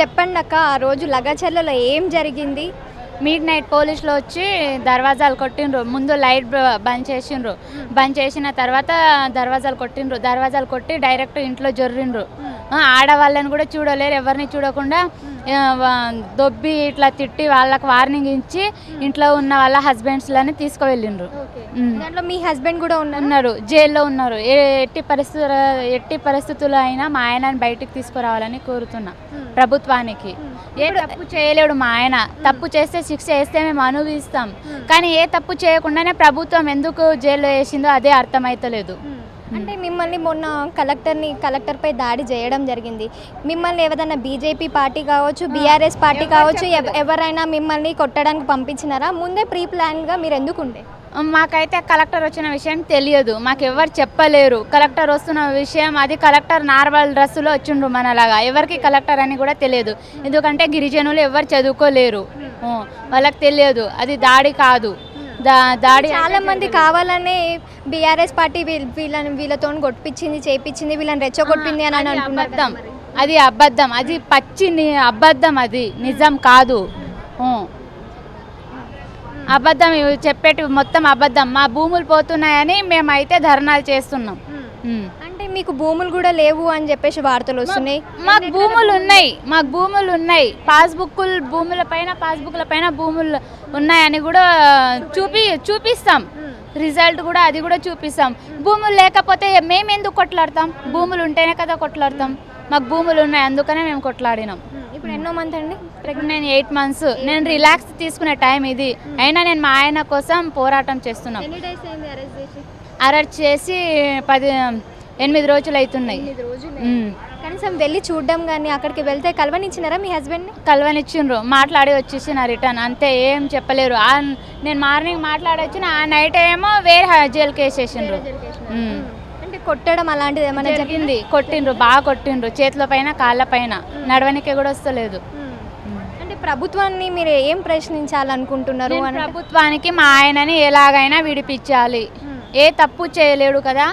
చెప్పండి అక్క ఆ రోజు లగచర్లలో ఏం జరిగింది? మిడ్ నైట్ పోలీసులు వచ్చి దర్వాజాలు కొట్టిండ్రు. ముందు లైట్ బంద్ చేసిండ్రు. బంద్ చేసిన తర్వాత దర్వాజాలు కొట్టిండ్రు. దర్వాజాలు కొట్టి డైరెక్ట్ ఇంట్లో జొర్రిండ్రు. ఆడవాళ్ళని కూడా చూడలేరు. ఎవరిని చూడకుండా దొబ్బి ఇట్లా తిట్టి వాళ్ళకి వార్నింగ్ ఇచ్చి ఇంట్లో ఉన్న వాళ్ళ హస్బెండ్స్లని తీసుకువెళ్ళిండ్రు. దాంట్లో మీ హస్బెండ్ కూడా ఉన్నారు? జైల్లో ఉన్నారు. ఎట్టి పరిస్థితుల ఎట్టి పరిస్థితుల్లో అయినా మా ఆయనని బయటికి తీసుకురావాలని కోరుతున్నా ప్రభుత్వానికి. ఏ తప్పు చేయలేడు మా ఆయన. తప్పు చేస్తే శిక్ష వేస్తే మేము అనుభవిస్తాం. కానీ ఏ తప్పు చేయకుండానే ప్రభుత్వం ఎందుకు జైల్లో వేసిందో అదే అర్థమైతలేదు. అంటే మిమ్మల్ని మొన్న కలెక్టర్ని కలెక్టర్పై దాడి చేయడం జరిగింది. మిమ్మల్ని ఏదైనా బీజేపీ పార్టీ కావచ్చు బీఆర్ఎస్ పార్టీ కావచ్చు ఎవ- ఎవరైనా మిమ్మల్ని కొట్టడానికి పంపించినారా? ముందే ప్రీ ప్లాన్గా మీరు ఎందుకు ఉండే మాకైతే కలెక్టర్ వచ్చిన విషయం తెలియదు. మాకు ఎవరు చెప్పలేరు. కలెక్టర్ వస్తున్న విషయం అది కలెక్టర్ నార్మల్ డ్రెస్సులో వచ్చిండ్రు మనలాగా. ఎవరికి కలెక్టర్ అని కూడా తెలియదు. ఎందుకంటే గిరిజనులు ఎవరు చదువుకోలేరు. ఊ, వాళ్ళకి తెలియదు. అది దాడి కాదు. దా దాడి చాలా మంది కావాలనే బీఆర్ఎస్ పార్టీ వీళ్ళ- వీళ్ళని వీళ్ళతో కొట్టించింది చేపించింది వీళ్ళని రెచ్చగొట్టింది అని అబద్ధం. అది అబద్ధం. అది పచ్చి అబద్ధం అది. నిజం కాదు. అబద్ధం ఇవి చెప్పేటివి మొత్తం అబద్ధం. మా భూములు పోతున్నాయని మేమైతే ధర్నాలు చేస్తున్నాం. అంటే మీకు భూములు కూడా లేవు అని చెప్పేసి వార్తలు వస్తున్నాయి. మాకు భూములు ఉన్నాయి. మాకు భూములు ఉన్నాయి. పాస్బుక్లు భూముల పైన పాస్బుక్ల పైన భూములు ఉన్నాయని కూడా చూపి చూపిస్తాం. రిజల్ట్ కూడా అది కూడా చూపిస్తాం. భూములు లేకపోతే మేము ఎందుకు కొట్లాడతాం? భూములు ఉంటేనే కదా కొట్లాడతాం. మాకు భూములు ఉన్నాయి అందుకనే మేము కొట్లాడినాం. ఇప్పుడు ఎన్నో మంత్ అండి? ఇప్పుడు నేను ఎయిట్ మంత్స్. నేను రిలాక్స్ తీసుకునే టైం ఇది. అయినా నేను మా ఆయన కోసం పోరాటం చేస్తున్నాం. అరెస్ట్ చేసి పది ఎనిమిది రోజులు అవుతున్నాయి. ఎనిమిది రోజులు. ఉమ్. కనీసం వెళ్ళి చూడడం కానీ అక్కడికి వెళ్తే కలవనిచ్చినారా మీ హస్బెండ్ని కలవనిచ్చిండ్రు. మాట్లాడి వచ్చేసి నా రిటర్న్ అంతే ఏం చెప్పలేరు. ఆ నేను మార్నింగ్ మాట్లాడి వచ్చిన ఆ నైట్ ఏమో వేరే జైలుకి వేసేసిండ్రు. అంటే కొట్టడం అలాంటిది ఏమైనా జరిగింది? కొట్టిండ్రు. బాగా కొట్టిండ్రు. చేతుల పైన కాళ్ళ పైన. నడవనికి కూడా వస్తలేదు. అంటే ప్రభుత్వాన్ని మీరు ఏం ప్రశ్నించాలనుకుంటున్నారు ప్రభుత్వానికి మా ఆయనని ఎలాగైనా విడిపించాలి. ఏ తప్పు చేయలేడు కదా.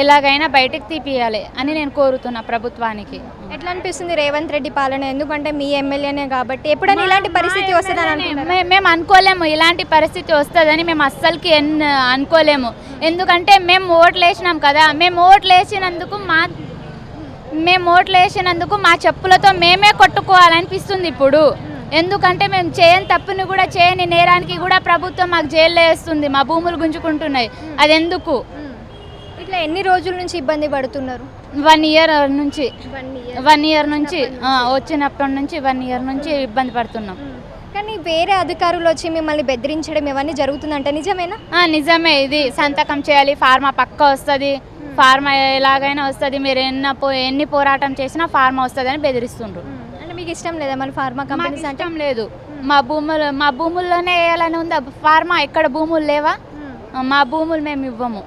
ఎలాగైనా బయటికి తీపియాలి అని నేను కోరుతున్నా ప్రభుత్వానికి. ఎట్లా అనిపిస్తుంది రేవంత్ రెడ్డి పాలన? ఎందుకంటే మీ ఎమ్మెల్యేనే కాబట్టి ఎప్పుడైనా ఇలాంటి పరిస్థితి వస్తుందని మేము అనుకోలేము ఇలాంటి పరిస్థితి వస్తుందని మేము అస్సలకి ఎన్ అనుకోలేము. ఎందుకంటే మేము ఓట్లు వేసినాం కదా మేము ఓట్లు వేసినందుకు మా మేము ఓట్లు వేసినందుకు మా చెప్పులతో మేమే కొట్టుకోవాలనిపిస్తుంది ఇప్పుడు. ఎందుకంటే మేము చేయని తప్పుని కూడా చేయని నేరానికి కూడా ప్రభుత్వం మాకు జైల్లో వేస్తుంది మా భూములు గుంజుకుంటున్నాయి. అది ఎందుకు ఇట్లా ఎన్ని రోజుల నుంచి ఇబ్బంది పడుతున్నారు? వన్ ఇయర్ నుంచి. One year. వన్ ఇయర్ నుంచి వచ్చినప్పటి నుంచి వన్ ఇయర్ నుంచి ఇబ్బంది పడుతున్నాం. కానీ వేరే అధికారులు వచ్చి మిమ్మల్ని బెదిరించడం ఇవన్నీ జరుగుతుందంట నిజమేనా? నిజమే ఇది సంతకం చేయాలి ఫార్మా పక్క వస్తుంది. ఫార్మా ఎలాగైనా వస్తుంది మీరు ఎన్న పో ఎన్ని పోరాటం చేసినా ఫార్మా వస్తుంది అని బెదిరిస్తుండ్రు అంటే మీకు ఇష్టం లేదా మళ్ళీ ఫార్మా కంపెనీస్ అంటే? లేదు. మా భూములు మా భూముల్లోనే వేయాలని ఉందా? ఫార్మా ఎక్కడ భూములు లేవా? మా భూములు మేము ఇవ్వము.